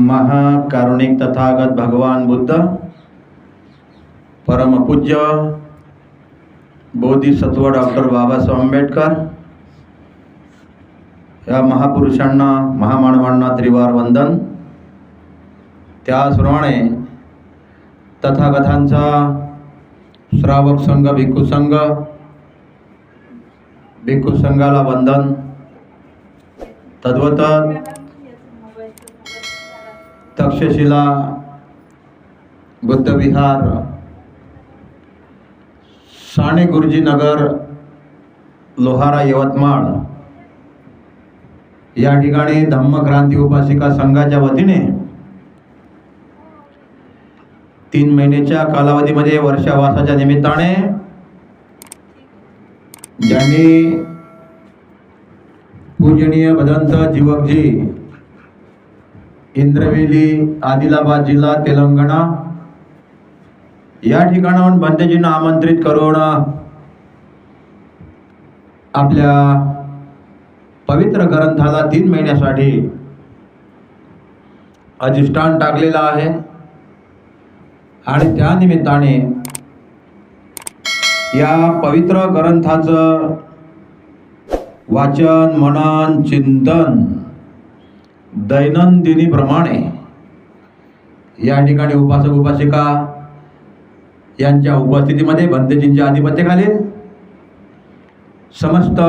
महाकारुणिक तथागत भगवान बुद्ध परमपूज्य बोधिसत्व डॉक्टर बाबासाहेब आंबेडकर, या महापुरुषांना, महामानवांना त्रिवार वंदन. त्याचप्रमाणे तथागतांचा श्रावक संघ, भिक्खू संघ, भिक्खू संघाला वंदन. तद्वत तक्षशिला बुद्धविहार साने गुरुजी नगर लोहारा यवतमाळ. या ठिकाणी धम्मक्रांती उपासिका संघाच्या वतीने तीन महिन्याच्या कालावधीमध्ये वर्षावासाच्या निमित्ताने ज्यांनी पूजनीय भदंत जीवकजी इंद्रवेली आदिलाबाद जिल्हा तेलंगणा. या ठिकाणाहून बंदेजींना आमंत्रित करून आपल्या पवित्र ग्रंथाला तीन महिन्यासाठी अधिष्ठान टाकलेलं आहे. आणि त्या निमित्ताने या पवित्र ग्रंथाचं वाचन मनन चिंतन दैनंदिनीप्रमाणे या ठिकाणी उपासक उपासिका यांच्या उपस्थितीमध्ये भंतेजींच्या आधिपत्याखाली समस्त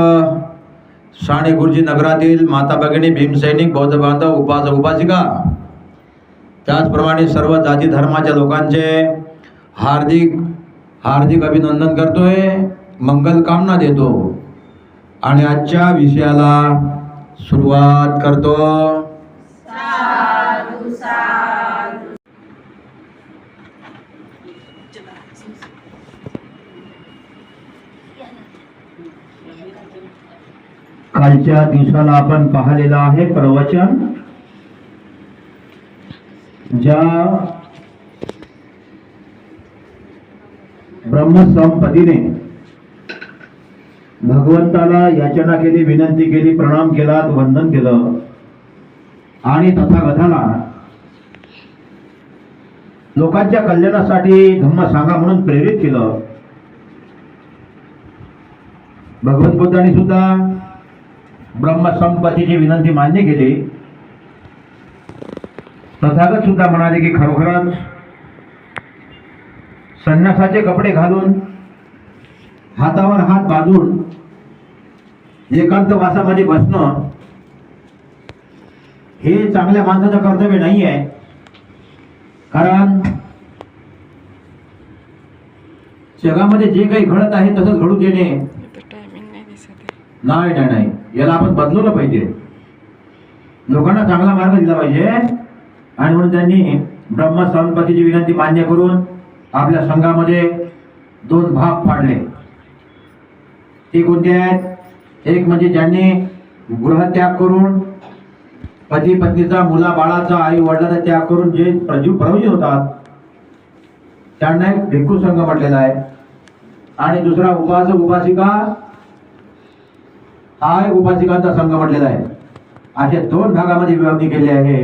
साणे गुरुजी नगरातील माता भगिनी भीमसैनिक बौद्ध बांधव उपासक उपासिका त्याचप्रमाणे सर्व जाती धर्माच्या लोकांचे हार्दिक हार्दिक अभिनंदन करतोय मंगल कामना देतो आणि आजच्या विषयाला सुरुवात करतो. कालच्या दिवसाला आपण पाहिलेलं आहे प्रवचन ज्या ब्रह्मसंपतीने भगवंताला याचना केली विनंती केली प्रणाम केला वंदन केलं आणि तथागताला लोकांच्या कल्याणासाठी धम्म सांगा म्हणून प्रेरित केलं. भगवत बुद्धांनी सुद्धा ब्रह्मसंपत्तीची विनंती मान्य केली. तथागत सुद्धा म्हणाले की खरोखरच संन्यासाचे कपडे घालून हातावर हात बांधून एकांतवासामध्ये बसणं हे चांगल्या माणसाचं कर्तव्य नाही आहे कारण जगामध्ये जे काही घडत आहे तसंच घडू देणे नाही. नाही नाही. याला आपण बदलवलं पाहिजे. लोकांना चांगला मार्ग दिला पाहिजे. आणि म्हणून त्यांनी ब्रह्मसंपत्तीची विनंती मान्य करून आपल्या संघामध्ये दोन भाग पाडले. ते कोणते आहेत? एक म्हणजे ज्यांनी गृहत्याग करून पती पत्नीचा मुला बाळाचा आई वडिलाचा त्याग करून जे प्रजीव प्रवजी होतात त्यांना एक भिक्खू संघ म्हटलेला आहे. आणि दुसरा उपास उपासिका हा एक उपासिकांचा संघ म्हटलेला आहे. असे दोन भागामध्ये विभागणी केली आहे.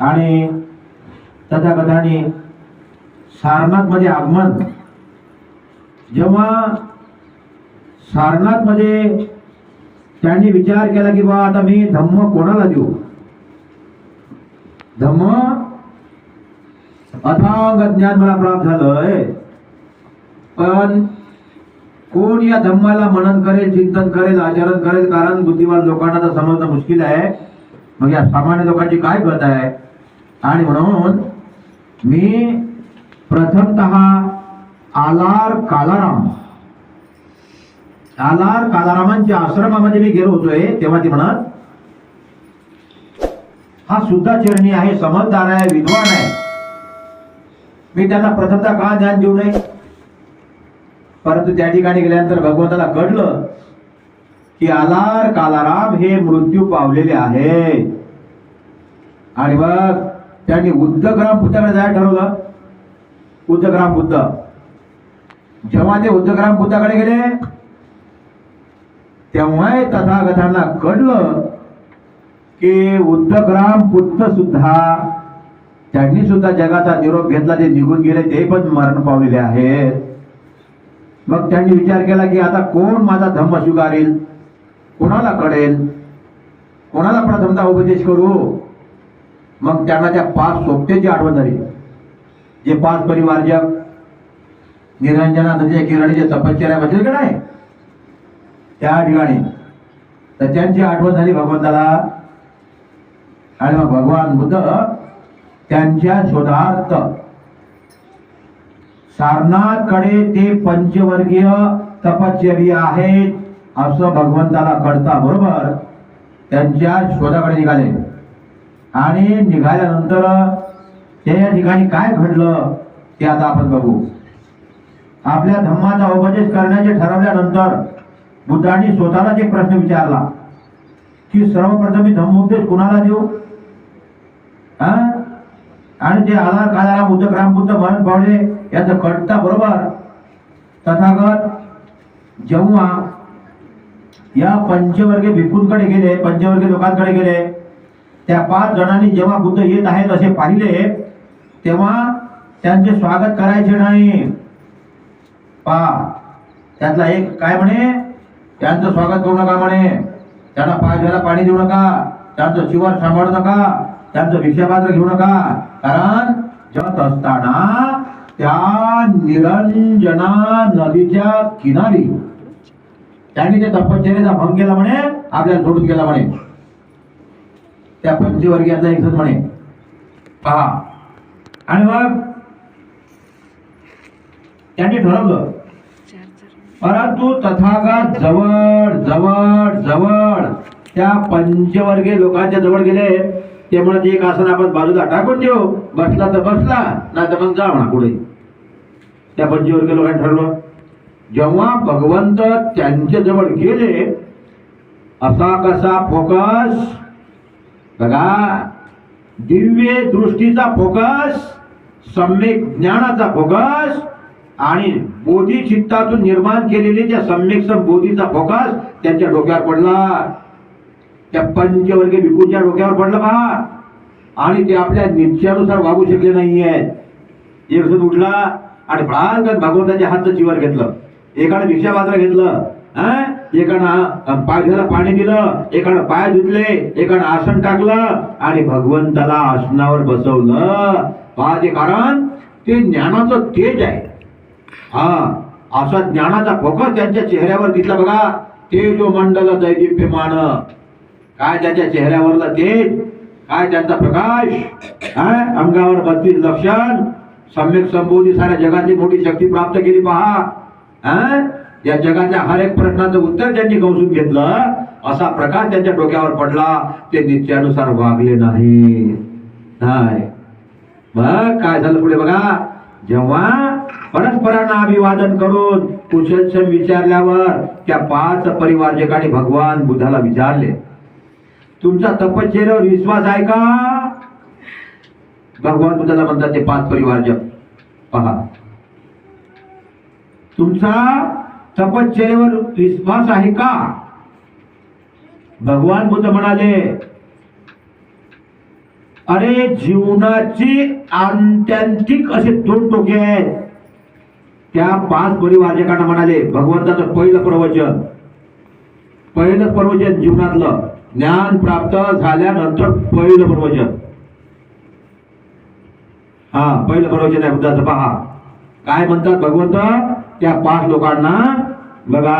आणि तथाकथाने सारनाथमध्ये आगमन. जेव्हा सारनाथमध्ये त्यांनी विचार केला की बा आता मी धम्म कोणाला देऊ? धम्म? अथांग ज्ञान मला प्राप्त झालंय. पण कोण या धम्माला मनन करेल चिंतन करेल आचरण करेल? कारण बुद्धिवान लोकांना तर समजणं मुश्किल आहे. मग या सामान्य लोकांची काय गत आहे? आणि म्हणून मी प्रथमतः आलार कालाराम आलार कालारामांच्या आश्रमामध्ये मी गेलो होतोय तेव्हा ती म्हणत हा सुद्धा चिरणी आहे समजदार आहे विद्वान आहे. मी त्यांना प्रथमतः का ज्ञान देऊ नये? परंतु त्या ठिकाणी गेल्यानंतर भगवंताला कळलं की आलार कालाराम हे मृत्यू पावलेले आहे आणि मग त्यांनी उद्धग्राम बुद्धाकडे जायला ठरवलं. उद्धग्राम बुद्ध. जेव्हा ते उद्धग्राम बुद्धाकडे गेले तेव्हा तथागतांना कळलं की उद्धग्राम पुत्र सुद्धा त्यांनी सुद्धा जगाचा निरोप घेतला ते निघून गेले ते पण मरण पावलेले आहेत. मग त्यांनी विचार केला की आता कोण माझा धम्म स्वीकारेल? कोणाला कळेल? कोणाला प्रथमता उपदेश करू? मग त्यांना त्या पाच सोबत्याची आठवण झाली. जे पाच परिवारजक निरंजना नदीच्या किराणी तपश्चर्या बसेल का नाही? त्या ठिकाणी. तर त्यांची आठवण झाली भगवंताला. आणि मग भगवान बुद्ध त्यांच्या शोधार्थ सारनाथकडे ते पंचवर्गीय तपश्चर्य आहेत असं भगवंताला कळता बरोबर त्यांच्या शोधाकडे निघाले. आणि निघाल्यानंतर त्या या ठिकाणी काय घडलं ते आता आपण बघू. आपल्या धम्माचा उपदेश करण्याचे ठरवल्यानंतर बुद्धांनी स्वतःलाच एक प्रश्न विचारला की सर्वप्रथम मी धम्मोपदेश कुणाला देऊ? हा? आणि ते आधार काळाला बुद्ध ग्रामबुद्ध मरण पावले याचं कळता बरोबर. तथागत जेव्हा या पंचवर्गीय भिकूंकडे गेले पंचवर्गीय लोकांकडे गेले त्या पाच जणांनी जेव्हा बुद्ध येत आहेत असे पाहिले तेव्हा त्यांचे स्वागत करायचे नाही. पा त्यातला एक काय म्हणे? त्यांचं स्वागत करू नका म्हणे. त्यांना पाय पाणी देऊ नका. त्यांचं शिवार सांभाळू नका. त्यांचं भिक्षापात्र घेऊ नका. कारण जत असताना त्या निरंजना नदीच्या किनारी. त्यांनी त्या तपश्चर्याचा भंग केला म्हणे. आपल्याला सोडून गेला म्हणे. त्या पंचवर्गीयाचा एक म्हणे. पहा. आणि मग त्यांनी ठरवलं परंतु तथागत जवळ जवळ जवळ त्या पंचवर्गीय लोकांच्या जवळ गेले. ते म्हणत एक आसन आपण बाजूला टाकून देऊ. बसला तर बसला नाही तर मग जा म्हणा पुढे. त्या पंचवर्गीय लोकांनी ठरवलं. जेव्हा भगवंत त्यांच्या जवळ गेले असा कसा फोकस? बघा दिव्य दृष्टीचा फोकस सम्यक ज्ञानाचा फोकस आणि बोधी चित्तातून निर्माण केलेली त्या संमिश्र बोधीचा फोकस त्यांच्या डोक्यावर पडला. त्या पंचवर्गीय भिकूच्या डोक्यावर पडलं पहा आणि ते आपल्या निश्चयानुसार वागू शकले नाहीये. एक जण उठला आणि भडकन भगवंताच्या हातचं चिवर घेतलं. एकानं भिक्षापात्र घेतलं. हा? एकानं पायघ्याला पाणी दिलं. एकानं पाय धुतले. एकानं आसन टाकलं. आणि भगवंताला आसनावर बसवलं. पहा ते कारण ते ज्ञानाचं तेज आहे. हा असा ज्ञानाचा फोकस त्यांच्या चेहऱ्यावर दिसला बघा. ते जो मंडल दैदिप्यमान काय त्याच्या चेहऱ्यावरला तेज काय त्यांचा प्रकाश काय अंगावर बत्तीस लक्षण सम्यक संबोधी साऱ्या जगातली मोठी शक्ती प्राप्त केली पहा. या जगाच्या हर एक प्रश्नाचं उत्तर त्यांनी गौसून घेतलं. असा प्रकाश त्यांच्या डोक्यावर पडला. ते नित्यानुसार वागले नाही नाही मग काय झालं पुढे बघा. जेव्हा परस्परांना अभिवादन करून कुशलक्षम विचारल्यावर त्या पाच परिवारजकांनी भगवान बुद्धाला विचारले तुमचा तपश्चर्यावर विश्वास आहे का? भगवान बुद्धाला म्हणतात ते पाच परिवारजक पहा. तुमचा तपश्चर्यावर विश्वास आहे का? भगवान बुद्ध म्हणाले अरे जीवनाची आंत्यांतिक असे दोन टोके आहेत. त्या पाच परिवारजकांना म्हणाले भगवंताचं पहिलं प्रवचन. पहिलं प्रवचन जीवनातलं ज्ञान प्राप्त झाल्यानंतर पहिलं प्रवचन. हा पहिलं प्रवचन आहे बुद्धाचं. पहा. काय म्हणतात भगवंत? त्या पाच लोकांना बघा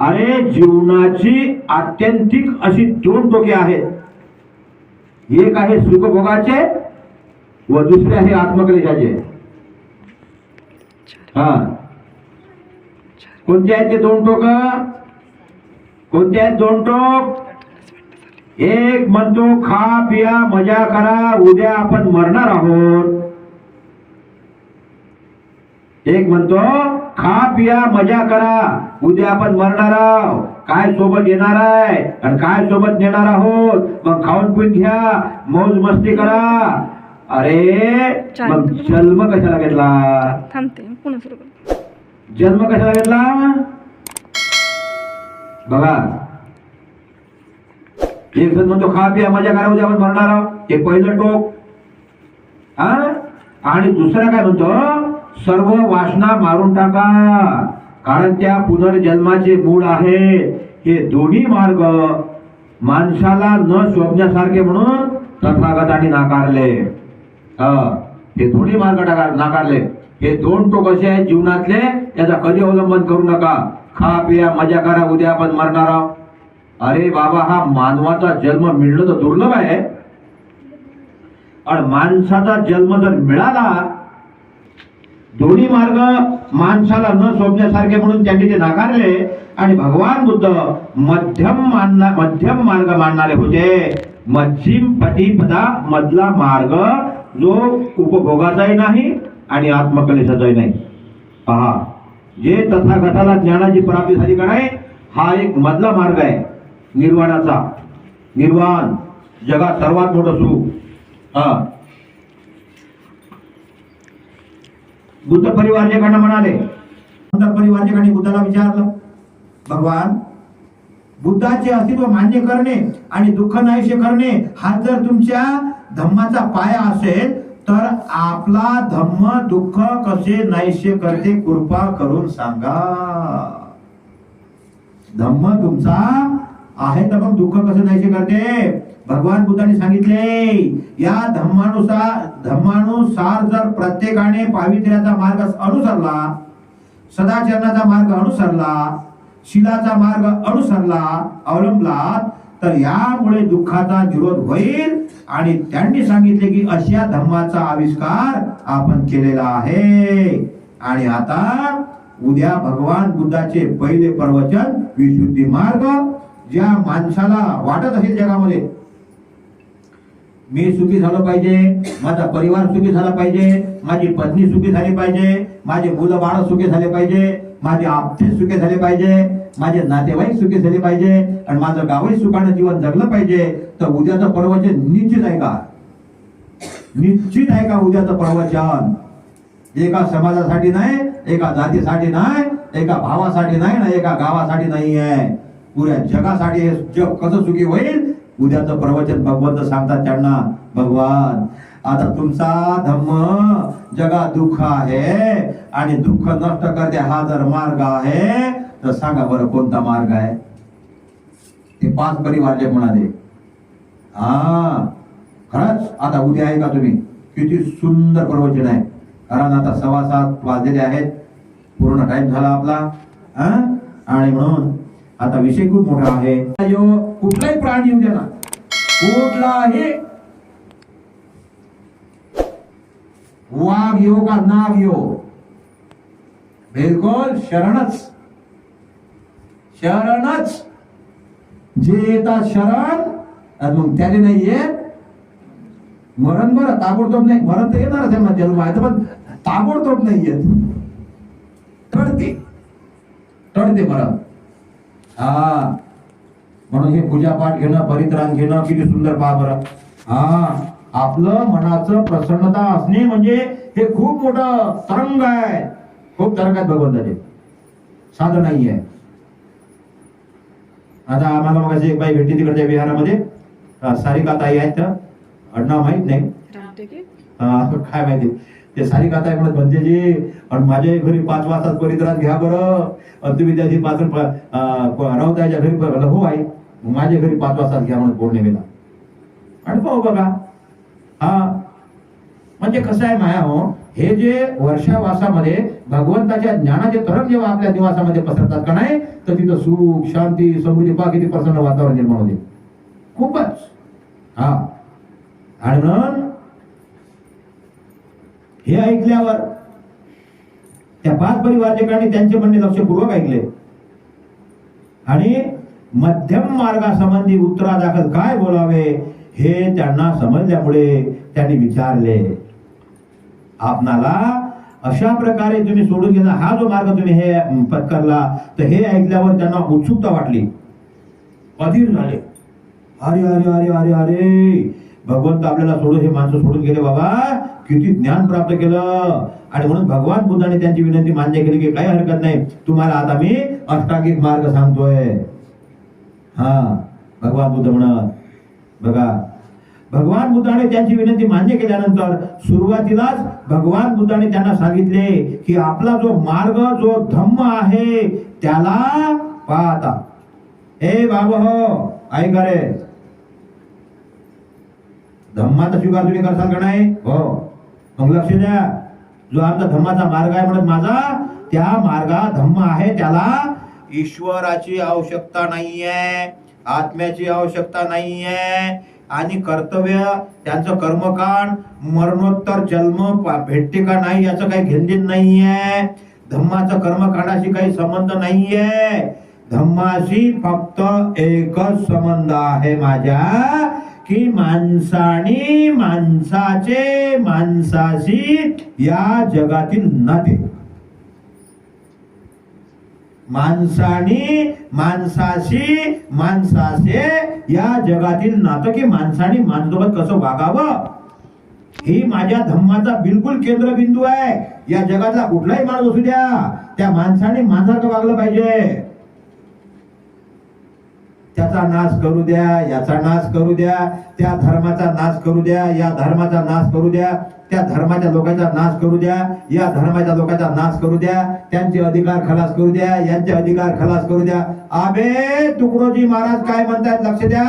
अरे जीवनाची आत्यंतिक अशी दोन टोके आहेत. एक आहे सुखभोगाचे व दुसरे आहे आत्मकलेशाचे. हा. कोणते आहेत ते दोन टोक? कोणते आहेत दोन टोक? एक म्हणतो खा पिया मजा करा उद्या आपण मरणार आहोत. एक म्हणतो खा पिया मजा करा उद्या आपण मरणार आहोत. काय सोबत येणार आहे? आणि काय सोबत नेणार आहोत? मग खाऊन पिऊन घ्या मौज मस्ती करा. अरे मग जन्म कशाला घेतला? थांबते पुन्हा सुरू कर जन्म कशाला घेतला? बघा. एक जण म्हणतो खा पिया मजा करा उद्या आपण मरणार आहोत. हे पहिलं टोक. हा? आणि दुसरं काय म्हणतो? सर्व वासना मारून टाका. कारण त्या पुनर्जन्माचे मूळ आहे. हे दोन्ही मार्ग माणसाला न शोभण्यासारखे म्हणून तथागताने नाकारले. हा, हे दोन्ही मार्ग नाकारले. हे दोन टोक असे आहेत जीवनातले त्याचा कधी अवलंबन करू नका. खा पिया मजा करा उद्या आपण मरणार आहोत. अरे बाबा हा मानवाचा जन्म मिळणं तर दुर्लभ आहे. आणि माणसाचा जन्म जर मिळाला दोन्ही मार्ग माणसाला न शोभण्यासारखे म्हणून त्यांनी ते नाकारले आणि भगवान बुद्ध मध्यम मानना मध्यम मार्ग मानणारे होते. मध्यम पदा मधला मार्ग जो उपभोगाचाही नाही आणि आत्मकलेशाचाही नाही. पहा जे तथागताला ज्ञानाची प्राप्ती झाली का नाही हा एक मधला मार्ग आहे. निर्वाणाचा. निर्वाण. जगात सर्वात मोठं सुख. हा. बुद्ध परिवारजेकडनं म्हणाले नंतर बुद्धाला विचारलं भगवान बुद्धाचे अस्तित्व मान्य करणे आणि दुःख नाहीशे करणे हा जर तुमच्या धम्माचा पाया असेल तर आपला धम्म दुःख कसे नाहीसे करते कृपा करून सांगा. धम्म तुमचा आहे तर मग दुःख कसे नाहीसे करते? भगवान बुद्धाने सांगितले या धम्मानुसार धम्मानुसार जर प्रत्येकाने पावित्र्याचा मार्ग अनुसरला सदाचरणाचा मार्ग अनुसरला शिलाचा मार्ग अनुसरला अवलंबला तर यामुळे दुःखाचा निरोध होईल आणि त्यांनी सांगितले की अशा धम्माचा आविष्कार आपण केलेला आहे. आणि आता उद्या भगवान बुद्धाचे पहिले प्रवचन विशुद्धी मार्ग ज्या माणसाला वाटत असेल जगामध्ये. मी सुखी झालो पाहिजे माझा परिवार सुखी झाला पाहिजे माझी पत्नी सुखी झाली पाहिजे माझे मुलं बाळ सुखी झाले पाहिजे. माझे आपते सुखी झाले पाहिजे माझे नातेवाईक सुखी झाले पाहिजे आणि माझं गावही सुखानं जीवन जगलं पाहिजे तर उद्याचं पर्वचन निश्चित आहे का? निश्चित आहे का उद्याचं प्रवचन एका समाजासाठी नाही एका जातीसाठी नाही एका भावासाठी नाही ना एका गावासाठी नाही आहे पुऱ्या जगासाठी हे जग कसं सुखी होईल? उद्याचं प्रवचन भगवंत सांगतात त्यांना भगवान आता तुमचा धम्म जगात दुःख आहे आणि दुःख नष्ट करते हा जर मार्ग आहे तर सांगा बरं कोणता मार्ग आहे? ते पाच परिवारचे म्हणाले. हा खरंच? आता उद्या आहे का तुम्ही? किती सुंदर प्रवचन आहे कारण आता सव्वा सात वाजलेले आहेत. पूर्ण टाइम झाला आपला. आणि म्हणून आता विषय खूप मोठा आहे. कुठलाही प्राणी येऊ द्या ना. कुठलाही वाघ यो का नाग यो बिलकुल शरणच। शरणच। जे येतात शरण मग त्याने नाही येत मरण बरं ताबडतोब नाही मरण तर येणारच आहे म्हणजे माझ्या जन्म पण ताबडतोब नाही येत. टळते. टळते मरण. हा. म्हणून हे पूजापाठ घेणं परित्राण घेणं किती सुंदर पहा बरं. हा. आपलं मनाचं प्रसन्नता असणे म्हणजे हे खूप मोठं तरंग आहे. खूप तरंग आहेत भगवंताचे. साधं नाही आहे आता आम्हाला मग एक बाई भेटली तिकडच्या विहारामध्ये. सारिका ताई आहेत त्या. आडनाव माहीत नाही. काय माहिती. ते सारिका ताई म्हणत म्हणते जी आणि माझ्या घरी पाच वाजता परित्रास घ्या बरं. आणि तुम्ही त्याची पाच अं, घरी हो आहे माझ्या घरी पाच वाजता घ्या म्हणून पौर्णिमेला आणि पाहू बघा. हा. म्हणजे कसं आहे माया हो हे जे वर्षावासामध्ये भगवंताच्या ज्ञानाचे तरंग जेव्हा आपल्या निवासामध्ये पसरतात का नाही तर तिथं सुख शांती समृद्धी पा किती प्रसन्न वातावरण निर्माण होते. खूपच. हा. आणि म्हणून हे ऐकल्यावर त्या पाच परिवारजकांनी त्यांचे म्हणणे लक्षपूर्वक ऐकले. आणि मध्यम मार्गासंबंधी उत्तरादाखल काय बोलावे? हे त्यांना समजल्यामुळे त्यांनी विचारले आपणाला अशा प्रकारे तुम्ही सोडून घेता हा जो मार्ग तुम्ही हे पत्करला तर हे ऐकल्यावर त्यांना उत्सुकता वाटली. अधीर झाले. अरे अरे अरे अरे अरे भगवंत आपल्याला सोडून हे माणसं सोडून गेले बाबा. किती ज्ञान प्राप्त केलं. आणि म्हणून भगवान बुद्धाने त्यांची विनंती मान्य केली की काही हरकत नाही. तुम्हाला आता मी अष्टांगिक मार्ग सांगतोय. हा भगवान बुद्ध म्हणत बघा भगवान बुद्धाने त्यांची विनंती मान्य केल्यानंतर सुरुवातीलाच भगवान बुद्धाने त्यांना सांगितले की आपला जो मार्ग जो धम्म आहे त्याला पाहता. हे बाब हो, ऐका रे. धम्माचा स्वीकार तुम्ही करसाल का नाही? हो. मग लक्ष द्या. जो आमचा धम्माचा मार्ग आहे म्हणत माझा त्या मार्गा धम्म आहे त्याला ईश्वराची आवश्यकता नाहीये. आत्म्याची आवश्यकता नाहीये. आणि कर्तव्य त्यांचं कर्मकांड मरणोत्तर जन्म भेटते का नाही याचं काही घेणदेण नाहीये. धम्माचं कर्मकांडाशी काही संबंध नाहीये. धम्माशी फक्त एकच संबंध आहे माझ्या की माणसाने माणसाचे माणसाशी या जगातील नाते माणसाने माणसाशी माणसाचे या जगातील नातं की माणसाने माणसोबत कसं वागावं? ही माझ्या धम्माचा बिलकुल केंद्रबिंदू आहे. या जगातला कुठलाही माणूस असू द्या त्या माणसाने माणसाचं वागलं पाहिजे. त्याचा नाश करू द्या याचा नाश करू द्या त्या धर्माचा नाश करू द्या या धर्माचा नाश करू द्या त्या धर्माच्या लोकांचा नाश करू द्या या धर्माच्या लोकांचा नाश करू द्या त्यांचे अधिकार खलास करू द्या यांचे अधिकार खलास करू द्या. आबे तुकडोजी महाराज काय म्हणतात लक्ष द्या?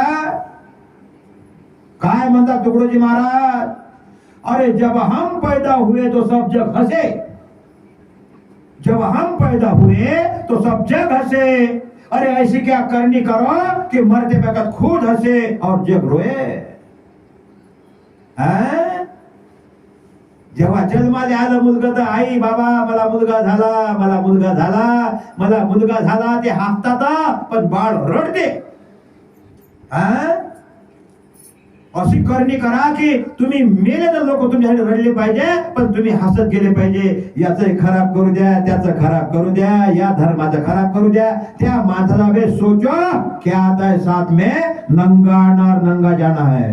काय म्हणतात तुकडोजी महाराज? अरे जब हम पैदा हुए तो सब जग हसे. जब हम पैदा हुए तो सब जग हसे. अरे ऐसी क्या करनी करो कि मरते वक्त खुद हंसे और जग रोए? जेव्हा जन्माला आलं मुलगा तर आई बाबा मला मुलगा झाला मला मुलगा झाला मला मुलगा झाला ते हसतात पण बाळ रडते. हा? अशी करणी करा की तुम्ही मेले तर लोक तुमच्यासाठी रडले पाहिजे पण तुम्ही हसत गेले पाहिजे. याचं खराब करू द्या त्याचं खराब करू द्या या धर्माचं खराब करू द्या. त्या माणसाला वे सोचो क्या आता है साथ में नंगा नार नंगा जाना है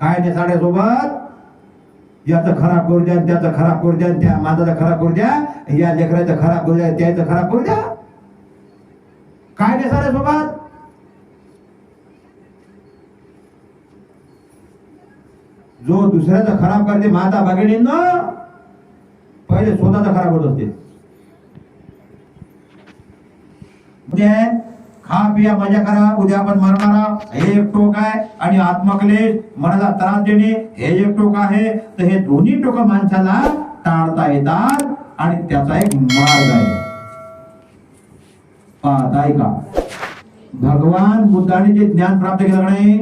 काय नाही साड्यासोबत याचं खराब करू द्या त्याचं खराब करू द्या त्या माणसाचा खराब करू द्या या लेकराचं खराब करू द्या त्याचं खराब करू द्या. काय नाही साड्यासोबत जो दुसऱ्याचा खराब करते माता भगिनींना पहिले स्वतःचा खराब होत असते. खा पिया मजा करा उद्या आपण मरणारा हे एक टोक आहे. आणि आत्मक्लेश मनाला त्रास देणे हे एक टोक आहे. तर हे दोन्ही टोक माणसाला टाळता येतात आणि त्याचा एक मार्ग आहे. पाहताय का भगवान बुद्धाने जे ज्ञान प्राप्त केलं नाही?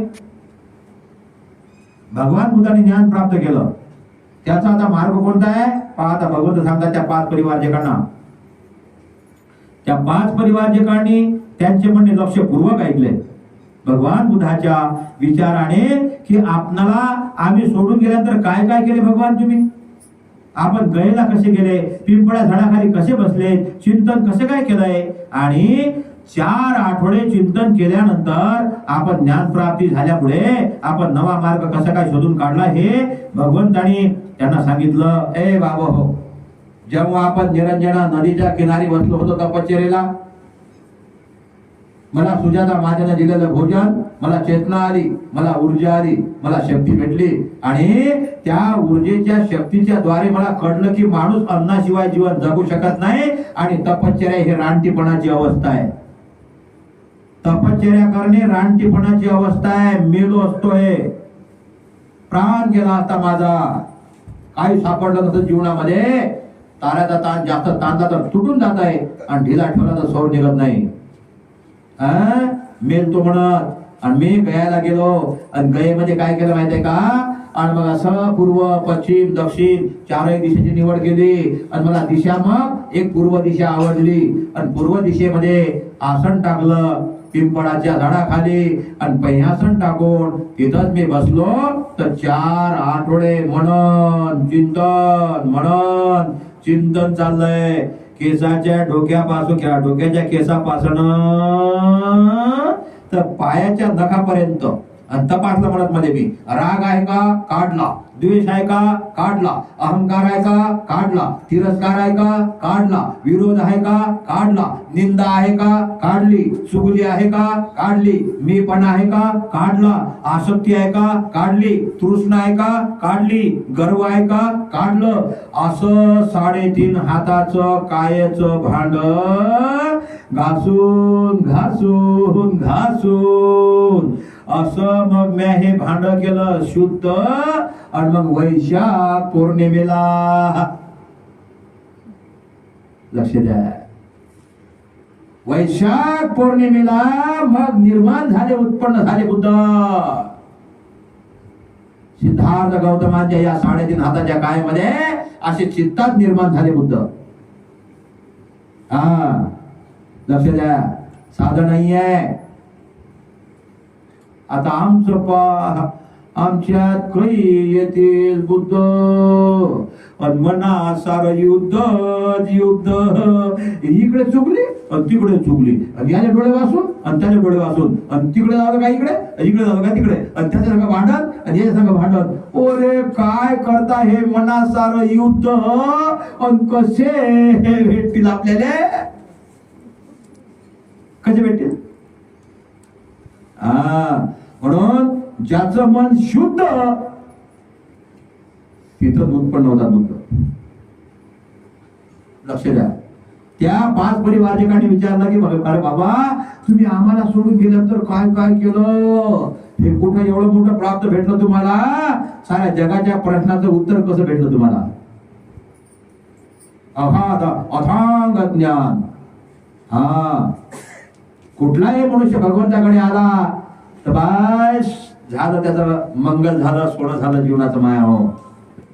भगवान बुद्धाने ज्ञान प्राप्त केलं. त्याचा आता मार्ग कोणता आहे? पाहता आता भगवंत सांगतात त्या पाच परिवारजकांना. त्या पाच परिवारजकांनी त्यांचे म्हणणे लक्षपूर्वक ऐकले. भगवान बुद्धाच्या विचाराने की आपणाला आम्ही सोडून गेल्यानंतर काय काय केले भगवान तुम्ही? आपण गळेला कसे गेले? पिंपळ्या झाडाखाली कसे बसले? चिंतन कसे काय केलंय? आणि चार आठवडे चिंतन केल्यानंतर आपण ज्ञानप्राप्ती झाल्यामुळे आपण नवा मार्ग कसा काय शोधून काढला हे भगवंतानी त्यांना सांगितलं. ए बाबा हो जेव्हा आपण निरंजना नदीच्या किनारी बसलो होतो तपश्चर्येला मला सुजाता माझ्यानं दिलेलं भोजन मला चेतना आली मला ऊर्जा आली मला शक्ती भेटली आणि त्या ऊर्जेच्या शक्तीच्या द्वारे मला कळलं की माणूस अन्नाशिवाय जीवन जगू शकत नाही आणि तपश्चर्या ही रानटीपणाची अवस्था आहे. तपश्चर्या करणे रानटीपणाची अवस्था आहे मेलो असतोय. प्राण गेला आता माझा. काही सापडलं नसतं जीवनामध्ये. ताऱ्याचा ताण जास्त ताणला तर तुटून जात आहे आणि ढिला ठेवला तर सौर निघत नाही. मेल तो म्हणत आणि मी गयाला गेलो. आणि गयेमध्ये काय केलं माहितीये का? आणि मग असं पूर्व पश्चिम दक्षिण चारही दिशेची निवड केली. आणि मला दिशा मग एक पूर्व दिशा आवडली. आणि पूर्व दिशेमध्ये आसन टाकलं. पिंपळाच्या झाडाखाली आणि पहियासन टाकून तिथंच मी बसलो तर चार आठवडे म्हणन चिंतन म्हणन चिंतन चाललंय. केसाच्या डोक्यापासून किंवा डोक्याच्या केसापासून तर पायाच्या नखापर्यंत आणि तपासलं म्हणत मध्ये मी राग आहे का? काढला. द्वेष आहे का काढला अहंकार आहे का काढला तिरस्कार आहे का काढला विरोध आहे का काढला निंदा आहे का काढली चुगली आहे का काढली मीपणा आहे का काढला आसक्ती आहे का काढली तृष्णा आहे का काढली गर्व आहे का काढलं असं साडेतीन हाताचं कायचं भांड घासून घासून घासून असं मग मी हे भांड केलं शुद्ध आणि मग वैशाख पौर्णिमेला. लक्ष द्या. वैशाख पौर्णिमेला मग निर्माण झाले उत्पन्न झाले बुद्ध. सिद्धार्थ गौतमांच्या या साडेतीन हाताच्या कायमध्ये असे चित्तात निर्माण झाले बुद्ध. हा लक्ष द्या. साधं नाहीये. आता आमचं पा आमच्यात काही येतील बुद्ध. अन मना सार युद्ध युद्ध. इकडे चुकली आणि तिकडे चुकली. आणि याचे डोळे वाचून आणि त्याचे डोळे वाचून आणि तिकडे झालं का इकडे? इकडे झालं का तिकडे? आणि त्याच्या संग भांडण आणि याच्या भांडत भांडण. ओरे काय करता हे मना सार युद्ध? आणि कसे हे भेटतील आपल्याला? कसे भेटतील? हा म्हणून ज्याचं मन शुद्ध तिथं दूध पण नव्हता दूध लक्ष द्या. त्या पाच परिवारकांनी विचारलं की अरे बाबा तुम्ही आम्हाला सोडून गेल्यानंतर काय काय केलं? हे कुठं एवढं मोठं प्राप्त भेटलं तुम्हाला? साऱ्या जगाच्या प्रश्नाचं उत्तर कसं भेटलं तुम्हाला? अगाध अथांग ज्ञान. हा. कुठलाही मनुष्य भगवंताकडे आला तर बस झालं त्याचं मंगल झालं सोनं झालं जीवनाचं माया हो.